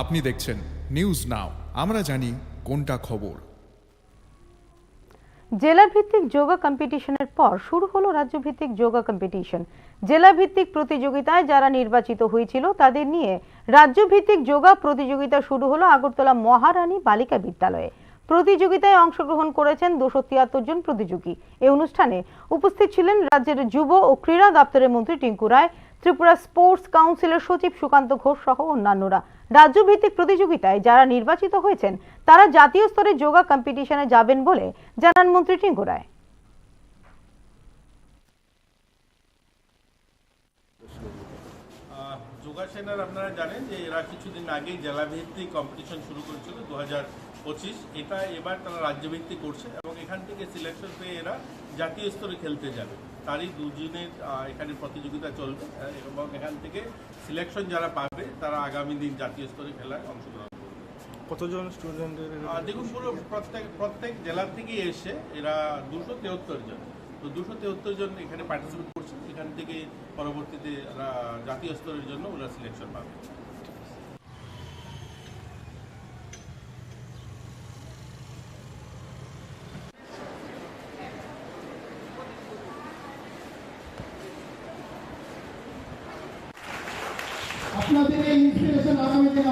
আপনি দেখছেন news now আমরা জানি কোনটা খবর। জেলা ভিত্তিক যোগা কম্পিটিশনের পর শুরু হলো রাজ্য ভিত্তিক যোগা কম্পিটিশন জেলা ভিত্তিক প্রতিযোগিতায় যারা নির্বাচিত হয়েছিল, তাদের নিয়ে রাজ্য ভিত্তিক যোগা প্রতিযোগিতা শুরু হলো আগরতলা মহারানী বালিকা বিদ্যালয়ে। প্রতিযোগিতায় অংশগ্রহণ করেছেন দুশো তিয়াত্তর জন প্রতিযোগী। এই অনুষ্ঠানে উপস্থিত ছিলেন রাজ্যের যুব ও ক্রীড়া দপ্তরের মন্ত্রী টিঙ্কু রায় ত্রিপুরা স্পোর্টস কাউন্সিলের সচিব সুকান্ত ঘোষ সহ অন্যান্যরা। রাজ্যভিত্তিক প্রতিযোগিতায় যারা নির্বাচিত হয়েছেন তারা জাতীয় স্তরে যোগা কম্পিটিশনে যাবেন বলে জানান মন্ত্রী টিঙ্কু রায়। আহ, যোগাসেনার আপনারা জানেন যে এরা কিছুদিন আগেই জেলাভিত্তিক কম্পিটিশন শুরু করেছিল দু হাজার পঁচিশ। এটা এবার তারা রাজ্যভিত্তিক করছে। এখান থেকে সিলেকশন পেয়ে এরা জাতীয় স্তরে খেলতে যাবে। তারই দুজনের এখানে প্রতিযোগিতা চলবে এবং এখান থেকে সিলেকশন যারা পাবে তারা আগামী দিন জাতীয় স্তরে খেলায় অংশগ্রহণ করবে। কতজন স্টুডেন্টের দেখুন পুরো প্রত্যেক প্রত্যেক জেলা থেকে এসে এরা দুশো তেহত্তর জন তো দুশো তেহত্তর জন এখানে পার্টিসিপেট করছে। এখান থেকে পরবর্তীতে জাতীয় স্তরের জন্য ওরা সিলেকশন পাবে। আপনাদের এই ইন্সপিরেশন আগামী দিনে